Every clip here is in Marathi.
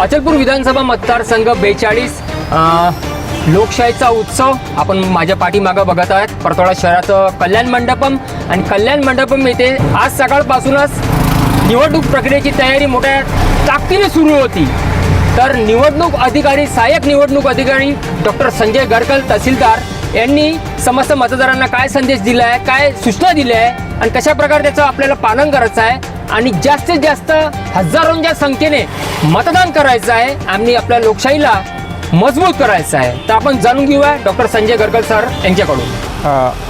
अचलपूर विधानसभा मतदारसंघ बेचाळीस लोकशाहीचा उत्सव आपण माझ्या पाठीमागं बघत आहात. परतोळा शहराचं कल्याण मंडपम आणि कल्याण मंडपम येथे आज सकाळपासूनच निवडणूक प्रक्रियेची तयारी मोठ्या ताकदीने सुरू होती. तर निवडणूक अधिकारी सहाय्यक निवडणूक अधिकारी डॉक्टर संजय गरकल तहसीलदार यांनी समस्त मतदारांना काय संदेश दिला आहे काय सूचना दिल्या आहे आणि कशा प्रकारे त्याचं आपल्याला पालन करायचं आहे आणि जास्तीत जास्त हजारोंच्या संख्येने मतदान करायचं आहे. आणि आपल्या लोकशाहीला मजबूत करायचं आहे. तर आपण जाणून घेऊया डॉक्टर संजय गरगल सर यांच्याकडून.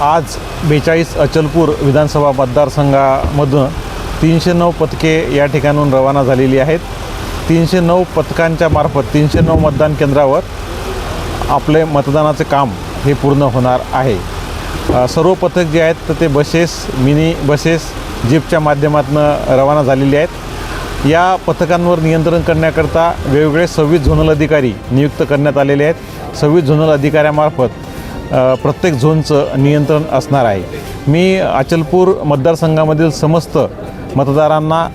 आज बेचाळीस अचलपूर विधानसभा मतदारसंघामधून तीनशे नऊ पथके या ठिकाणून रवाना झालेली आहेत. तीनशे नऊ पथकांच्या मार्फत तीनशे नऊ मतदान केंद्रावर आपले मतदानाचे काम हे पूर्ण होणार आहे. सर्व पथक जे आहेत तर ते बसेस मिनी बसेस जीपच्या माध्यमातून रवाना झालेली आहेत. या पथकांवर नियंत्रण करण्याकरता वेगवेगळे सव्वीस झोनल अधिकारी नियुक्त करण्यात आलेले आहेत. सव्वीस झोनल अधिकाऱ्यामार्फत प्रत्येक झोनचं नियंत्रण असणार आहे. मी अचलपूर मतदारसंघामधील समस्त मतदारांना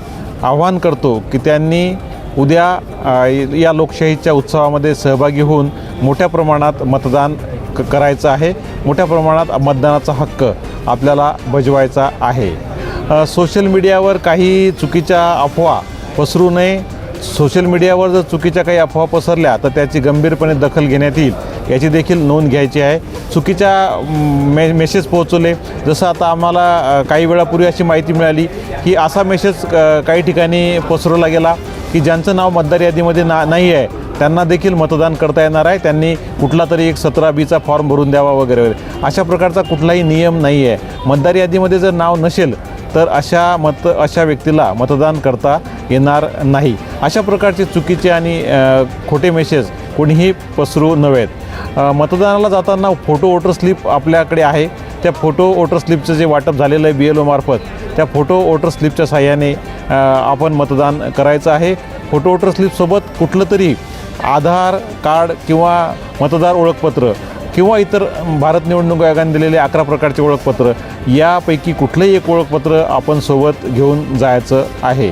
आव्हान करतो की त्यांनी उद्या या लोकशाहीच्या उत्सवामध्ये सहभागी होऊन मोठ्या प्रमाणात मतदान क करायचं आहे. मोठ्या प्रमाणात मतदानाचा हक्क आपल्याला बजवायचा आहे. सोशल मीडियावर काही चुकीच्या अफवा पसरू नये. सोशल मीडियावर जर चुकीच्या काही अफवा पसरल्या तर त्याची गंभीरपणे दखल घेण्यात येईल. याची देखील नोंद घ्यायची आहे. चुकीच्या मे मेसेज पोहोचवले. जसं आता आम्हाला काही वेळापूर्वी अशी माहिती मिळाली की असा मेसेज काही ठिकाणी पसरवला गेला की ज्यांचं नाव मतदार यादीमध्ये ना नाही आहे त्यांना देखील मतदान करता येणार आहे. त्यांनी कुठला तरी एक सतरा बीचा फॉर्म भरून द्यावा वगैरे वगैरे. अशा प्रकारचा कुठलाही नियम नाही आहे. मतदार यादीमध्ये जर नाव नसेल तर अशा मत अशा व्यक्तीला मतदान करता येणार नाही. अशा प्रकारचे चुकीचे आणि खोटे मेसेज कोणीही पसरू नव्हेत मतदानाला जाताना फोटो वोटर स्लिप आपल्याकडे आहे. त्या फोटो वोटर स्लिपचं जे वाटप झालेलं आहे बी एल ओमार्फत त्या फोटो वोटर स्लिपच्या साह्याने आपण मतदान करायचं आहे. फोटो वोटर स्लिपसोबत कुठलं तरी आधार कार्ड किंवा मतदार ओळखपत्र किंवा इतर भारत निवडणूक आयोगाने दिलेले अकरा प्रकारचे ओळखपत्र यापैकी कुठलंही एक ओळखपत्र आपण सोबत घेऊन जायचं आहे.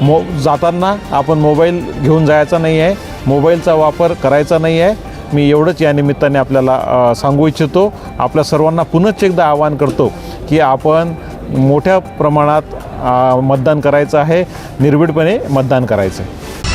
मो जाताना आपण मोबाईल घेऊन जायचा नाही आहे. मोबाईलचा वापर करायचा नाही आहे. मी एवढंच या निमित्ताने आपल्याला सांगू इच्छितो. आपल्या सर्वांना पुनश्च एकदा आवाहन करतो की आपण मोठ्या प्रमाणात मतदान करायचं आहे. निर्भीडपणे मतदान करायचं आहे.